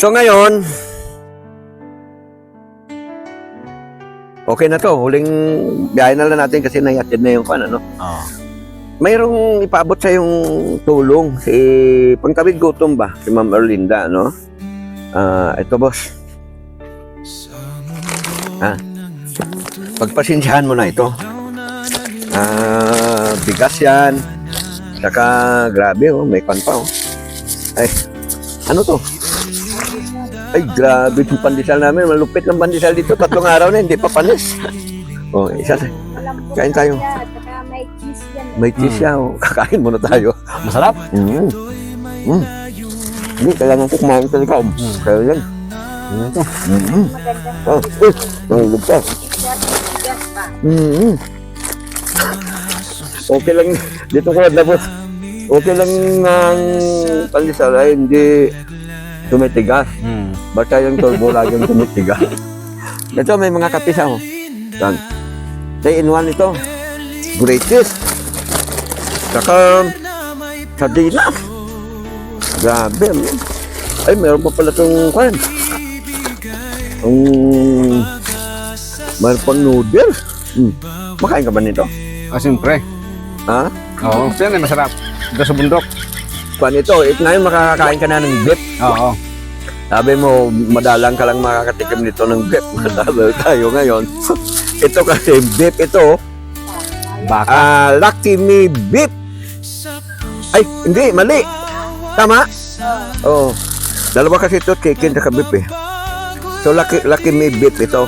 So ngayon, okay na to. Huling biyahe na lang natin kasi nayatid na yung pan, ano. Oo. Mayroong ipaabot sa yung tulong si Pangkawig Gutom ba? Si Ma'am Erlinda, no? Ah, ito boss. Ah, pagpasensyahan mo na ito. Ah, bigas yan. Saka, grabe oh, may pan pa oh. Ay, ano to? Ay, grabe yung pandesal namin. Malupit ng pandesal dito. Tatlong araw na, hindi pa panis. oh, isa. Malambot Kain tayo. may cheese yan. May cheese siya. Oh. Kakain muna tayo. Masarap. Mm. Mm. Hindi, kailangan ko kumain talaga. Mm. Kaya yan. Mm. Magandang Oh, eh, ka. Mm. Okay lang. Dito ko labot. Okay lang ang pandesal ay hindi tumitigas. Hmm. Basta yung turbo laging tumitigas. Ito, may mga kapisa oh. Yan. Day in one ito. Greatest. Saka, sardinas. Grabe. ano. Ay, meron pa pala itong kwan. Ang, meron pang noodles. Hmm. Makain ka ba nito? Ah, siyempre. Ha? Oo. Siyempre, masarap. Ito sa bundok. Kwan ito. It ngayon makakakain ka na ng beef. Oo. Sabi mo, madalang ka lang makakatikim nito ng beef. Madalo tayo ngayon. ito kasi beef ito. Baka. Ah, Lucky Me Beef. Ay, hindi, mali. Tama? Oo. Dalawa kasi ito, chicken at beef eh. So, Lucky, Lucky Me Beef ito.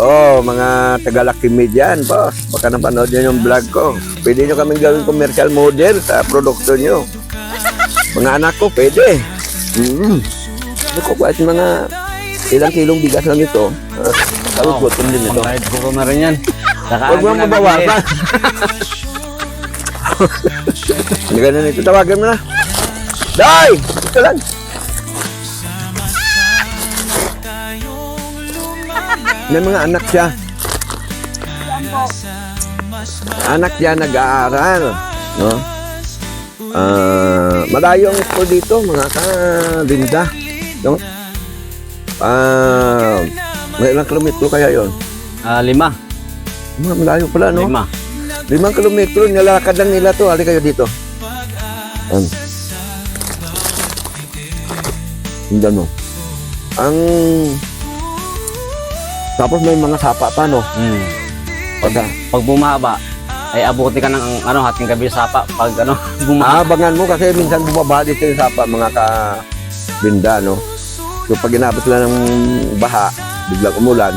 Oh, mga taga Lucky Me dyan, boss. Baka napanood nyo yung vlog ko. Pwede nyo kaming gawing commercial model sa produkto nyo. Mga anak ko, pwede. Mm. Ko, kahit mga ilang kilong bigas lang ito. Uh, Sabi Oo. gutom din ito. Pangkahit ko na rin yan. Huwag mo ano mabawasan. Hindi ka na nito. Tawagan mo na. Day! Ito lang. May mga anak siya. Anak niya nag-aaral. No? Ah, malayo ang school dito, mga ka-linda. No? Ah, may ilang kilometro kaya yon? Ah, lima. Mga malayo pala, no? Lima. Limang kilometro, nilalakad lang nila to. Ali kayo dito. Um. Hindi ano. Ang... Tapos may mga sapa pa, no? Hmm. Pagka, Pag bumaba, ay abuti ka ng ano, hating gabi sa sapa. Pag ano, bumaba. aabangan mo kasi minsan bumaba dito yung sapa, mga ka binda, no? So pag inabot lang ng baha, biglang umulan,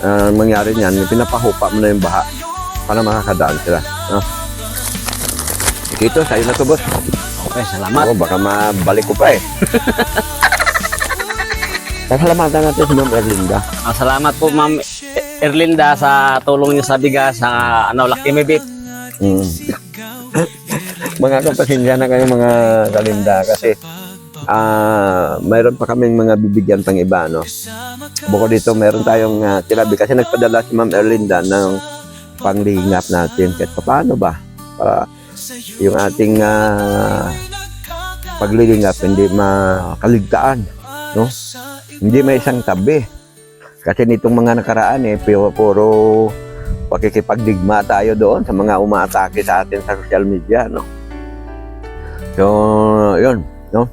ang mangyari niyan, pinapahupa mo na yung baha para makakadaan sila. No? Dito, sa'yo na to, boss. Okay, salamat. Oo, baka mabalik ko pa eh. Pasalamatan natin si Ma'am Erlinda. Ah, salamat po, Ma'am Erlinda, sa tulong niyo sa bigas, sa ano, Lucky Beef. Mm. mga kapasensya na kayo mga kalinda kasi ah mayroon pa kaming mga bibigyan pang iba no. Bukod dito mayroon tayong uh, tirabi kasi nagpadala si Ma'am Erlinda ng panglingap natin kahit paano ba para yung ating ah, paglilingap hindi makaligtaan no. Hindi may isang tabi. Kasi nitong mga nakaraan eh puro, puro pakikipagdigma tayo doon sa mga umaatake sa atin sa social media, no? So, yun, no?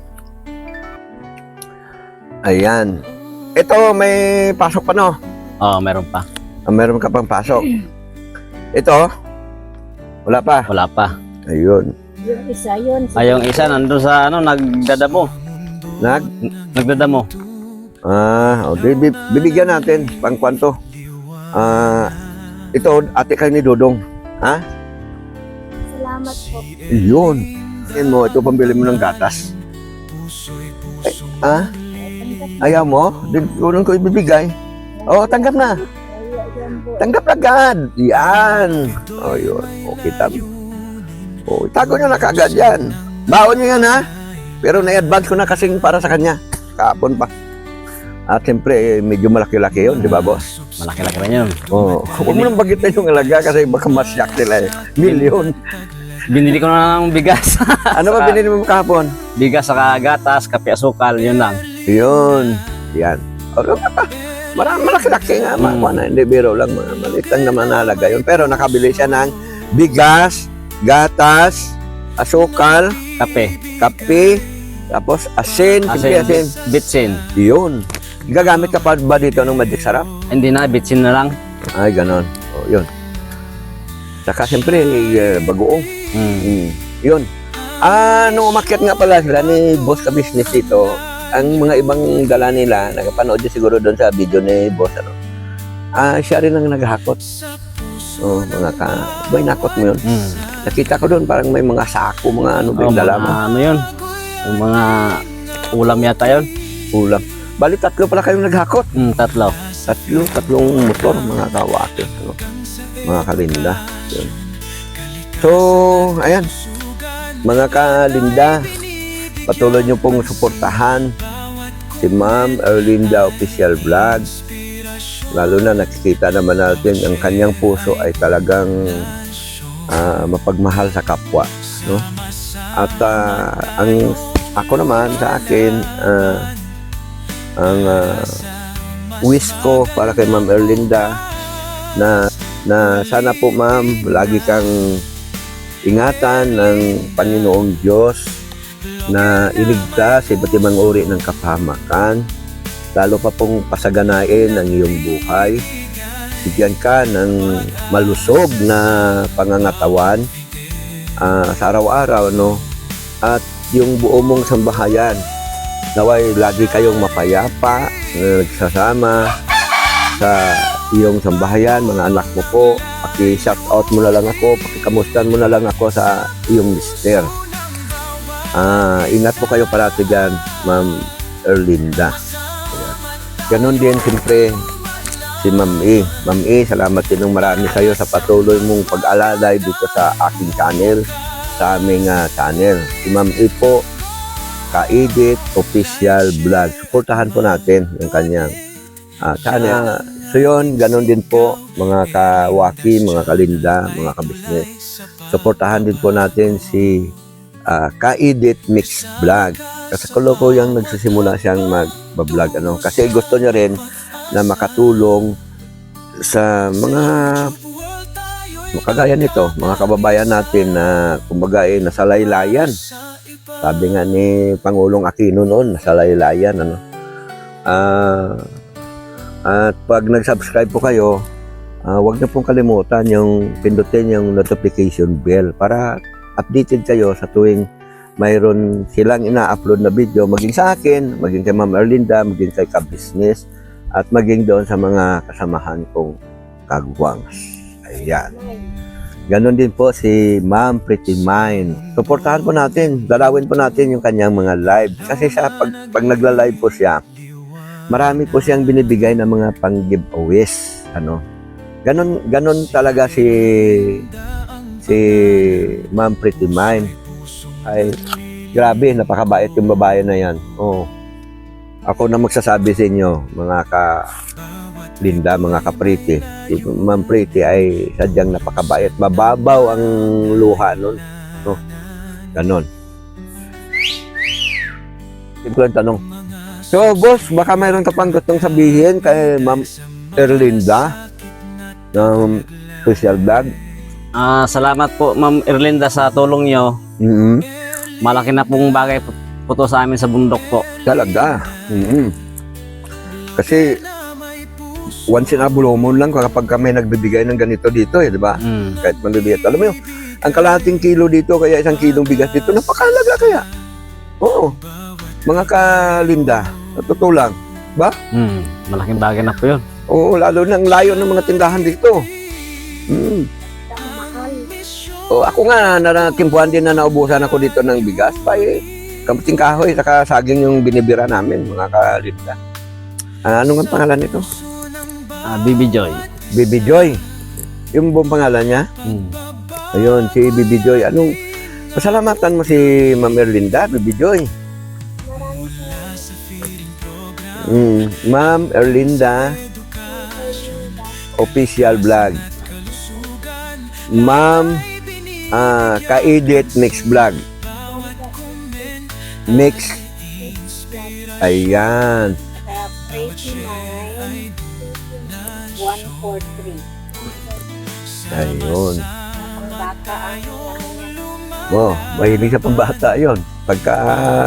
Ayan. Ito, may pasok pa, no? Oo, meron pa. Ah, Meron ka pang pasok. Ito, wala pa. Wala pa. Ayun. Yung isa yun. Ay, yung isa nandun sa ano, nagdadamo. Nag, Nagdadamo. ah, okay, bi- bibigyan natin pang kwanto. Ah, ito, ate kayo ni Dodong. Ha? Salamat po. Yun. Yan mo, ito pambili mo ng gatas. Eh, ah? Ayaw mo? Di ko ibibigay. Oo, tanggap na. Tanggap agad. Yan. O, yun. Okay, tabi. O, itago nyo na kagad yan. Baon nyo yan, ha? Pero na-advance ko na kasing para sa kanya. Kahapon pa. At siyempre, eh, medyo malaki-laki yun, di ba, boss? Malaki-laki rin yun. Oo. Huwag mo nang bagitin yung alaga kasi baka masyak sila eh. Million. Binili ko na ng bigas. Ano ba binili mo kahapon? bigas sa gatas, kape, asukal, yun lang. Yun. Yan. O, pa. Marami, malaki-laki nga. Mm. Na, hindi biro lang. Mga maliit lang naman nalaga yun. Pero nakabili siya ng bigas, gatas, asukal, Kape. kape, tapos asin, asin. Asin, bitsin. Yun. Gagamit ka pa ba dito ng magic sarap? Hindi na, bitsin na lang. Ay, ganon. O, yun. Saka siyempre, eh, bagoong. Mm. Mm. Yun. Ah, nung umakyat nga pala sila ni Boss ka business dito, ang mga ibang dala nila, nakapanood din siguro doon sa video ni Boss, ano, ah, siya rin ang naghahakot. Oh, mga ka, boy, nakot mo yun. Mm. Nakita ko doon, parang may mga sako, mga ano ba Oh, yung dala mga mo, ano yun? Yung mga ulam yata yun. ulam. Bali, tatlo pala kayong naghakot. Mm, tatlo. Tatlo, tatlong motor, mga kawaki, ano, mga kalinda. Yun. So, ayan. Mga kalinda, patuloy nyo pong suportahan si Ma'am Erlinda Official Vlog. Lalo na nakikita naman natin ang kanyang puso ay talagang ah, mapagmahal sa kapwa. No? At ah, ang ako naman sa akin, ah, ang ah, wish ko para kay Ma'am Erlinda na na sana po ma'am lagi kang ingatan ng Panginoong Diyos na iligtas sa iba't ibang uri ng kapahamakan lalo pa pong pasaganain ang iyong buhay bigyan ka ng malusog na pangangatawan ah, sa araw-araw no at yung buo mong sambahayan naway lagi kayong mapayapa na nagsasama sa iyong sambahayan, mga anak mo po. Paki-shout out mo na lang ako, pakikamustan mo na lang ako sa iyong mister. Ah, ingat po kayo parati dyan, Ma'am Erlinda. Ganon din, siyempre, si Ma'am E. Ma'am E, salamat din ng marami kayo sa patuloy mong pag-alalay dito sa aking channel, sa aming ah, channel. Si Ma'am E po, Ka-Edit Official Vlog. Suportahan po natin yung kanyang ah, channel. So yun, ganun din po mga kawaki, mga kalinda, mga kabisnes. Suportahan din po natin si ah, Ka-Edit Mix Vlog. Kasi ko yung nagsisimula siyang mag-vlog. Ano? Kasi gusto niya rin na makatulong sa mga kagaya nito, mga kababayan natin na kumbaga eh, nasa laylayan. Sabi nga ni Pangulong Aquino noon, nasa laylayan. Ano? Ah... At pag nag-subscribe po kayo, ah, huwag niyo pong kalimutan yung pindutin yung notification bell para updated kayo sa tuwing mayroon silang ina-upload na video maging sa akin, maging kay Ma'am Erlinda, maging kay ka-business, at maging doon sa mga kasamahan kong kagwangs. Ayan. Ganon din po si Ma'am Pretty Mind. Suportahan po natin, dalawin po natin yung kanyang mga live. Kasi siya, pag, pag nagla-live po siya, marami po siyang binibigay ng mga pang-giveaways. Ano? Ganon, ganon talaga si si Ma'am Pretty Mind. Ay, grabe, napakabait yung babae na yan. Oh. Ako na magsasabi sa inyo, mga ka Linda, mga ka-pretty. Si Ma'am Pretty ay sadyang napakabait. Mababaw ang luha nun. No? Ganon. Simple ang tanong. So, boss, baka mayroon ka pang gustong sabihin kay Ma'am Erlinda ng social vlog. Ah, salamat po, Ma'am Erlinda, sa tulong nyo. mm Malaki na pong bagay po, po to sa amin sa bundok po. Talaga. mm Kasi, once in a blue moon lang kapag kami nagbibigay ng ganito dito, eh, di ba? Mm. Kahit magbibigay. Alam mo yun, ang kalahating kilo dito, kaya isang kilong bigas dito, napakalaga kaya. Oo. Mga kalinda, sa totoo lang. Mm. Malaking bagay na po yun. Oo, lalo na ang layo ng mga tindahan dito. Mm. Ang mahal. O ako nga, nakimpuhan din na naubusan ako dito ng bigas. Pa eh, kamuting kahoy, saka saging yung binibira namin, mga kalinda. Ah, ano nga pangalan nito? Ah, Bibi Joy. Baby Joy. Yung buong pangalan niya? Mm. Ayun, si Baby Joy. Anong, pasalamatan mo si Ma'am Erlinda, Baby Joy. Mm, Ma'am Erlinda, official vlog. Ma'am ah Ka-Edit Mix Vlog. Mix Ayan. Kaya Pretty Mind 143. Ayun. Ang bata ang. Oh, mahilig sa pambata yon. Pagka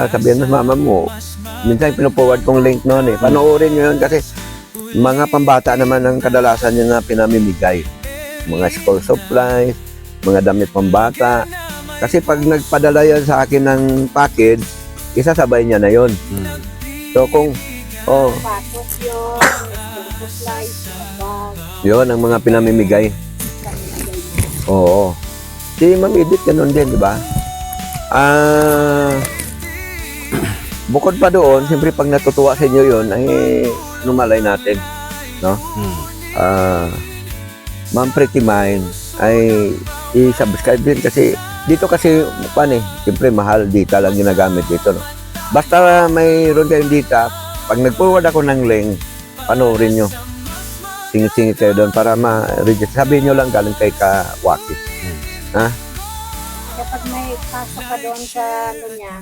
sabihan ng mama mo, minsan pinuforward kong link noon eh. Panoorin nyo yun kasi mga pambata naman ang kadalasan yun na pinamimigay. Mga school supplies, mga damit pambata. Kasi pag nagpadala yan sa akin ng package, isasabay niya na yon. Hmm. So kung, oh, Patos yun, school supplies, bag, yun ang mga pinamimigay. Oo. Si Ma'am Edith, ganun din, di ba? Ah, bukod pa doon, siyempre pag natutuwa sa inyo yun, ay lumalay natin. Hmm. Ah, Ma'am Pretty Mind, ay i-subscribe din kasi dito kasi, pan eh, siyempre mahal data lang ginagamit dito, no? Basta mayroon kayong data, pag nag-forward ako ng link, panoorin nyo. Singit-singit kayo doon para ma-register. Sabihin nyo lang galing kay Kawaki. Kapag may pasok ka doon sa ano niya,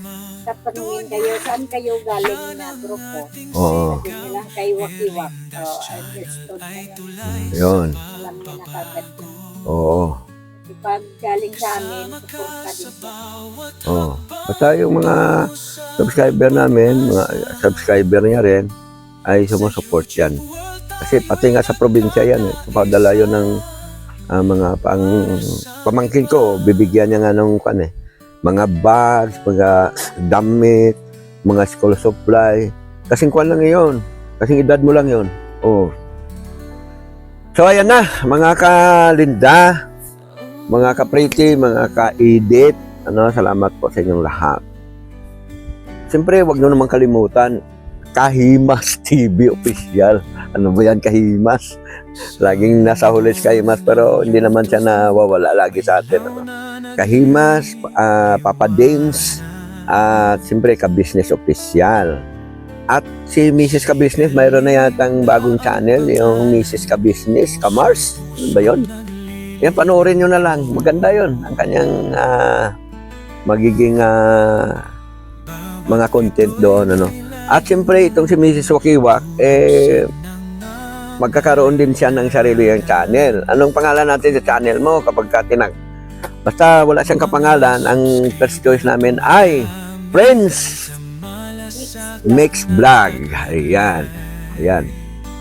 tatanungin kayo, saan kayo galing na grupo? Oo. Sabi nila kay Wakiwak. Oh, understood na yun. Alam niya na kagad yun. Oo. Pag galing sa amin, suporta siya. Oo. Basta yung mga subscriber namin, mga subscriber niya rin, ay sumusuport yan. Kasi pati nga sa probinsya yan, eh. Padala yun ng ah, mga pang pamangkin ko, bibigyan niya nga ng kan eh, mga bags, mga damit, mga school supply. Kasing kwan lang yun. Kasing edad mo lang yun. Oo. So ayan na, mga kalinda, mga ka-pretty, mga ka-edit, ano, salamat po sa inyong lahat. Siyempre, wag nyo naman kalimutan, Kahimas TV official. Ano ba yan, Kahimas? Laging nasa hulis Kahimas, pero hindi naman siya nawawala lagi sa atin. Ano? Kahimas, ah, Papa Dames, at siyempre, Ka-Business Official. At si Mrs. Ka-Business, mayroon na yatang bagong channel, yung Mrs. Ka-Business, Kamars. Ano ba yun? Yan, panoorin nyo na lang. Maganda yon Ang kanyang ah, magiging ah, mga content doon. Ano. At siyempre, itong si Mrs. Wakiwak, eh, magkakaroon din siya ng sarili niyang channel. Anong pangalan natin sa channel mo kapag ka tinag... Basta wala siyang kapangalan, ang first choice namin ay Friends Mix Vlog. Ayan. Ayan.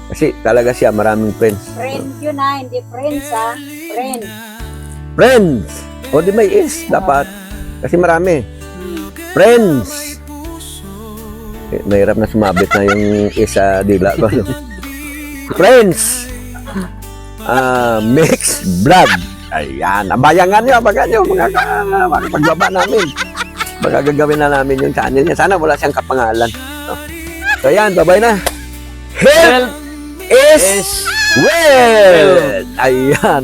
Kasi talaga siya, maraming friends. Friend yun ha, hindi friends ha. Friend. Friends! O di may is, dapat. Kasi marami. Friends! Mahirap na sumabit na yung isa dila ko. no? Friends! Ah, mix blood. Ayan, abayangan nyo, abayan nyo, mga, mga pagbaba namin. Baka gagawin na namin yung channel niya. Sana wala siyang kapangalan. No? So ayan, babay na. Health is Is Well! Ayan.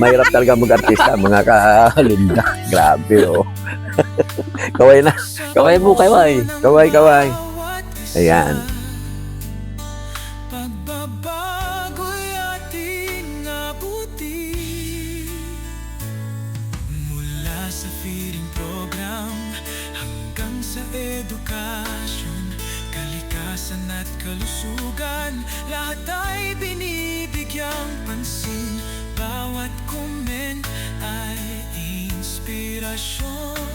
Mahirap talaga mag-artista, mga kalinda. Grabe, oh. kaway na. kaway mo kayo ay. Kaway, kaway. Ayan. Sa feeding program Hanggang edukasyon Kalikasan at kalusugan Lahat ay binibigyang pansin. Bawat comment ay inspirasyon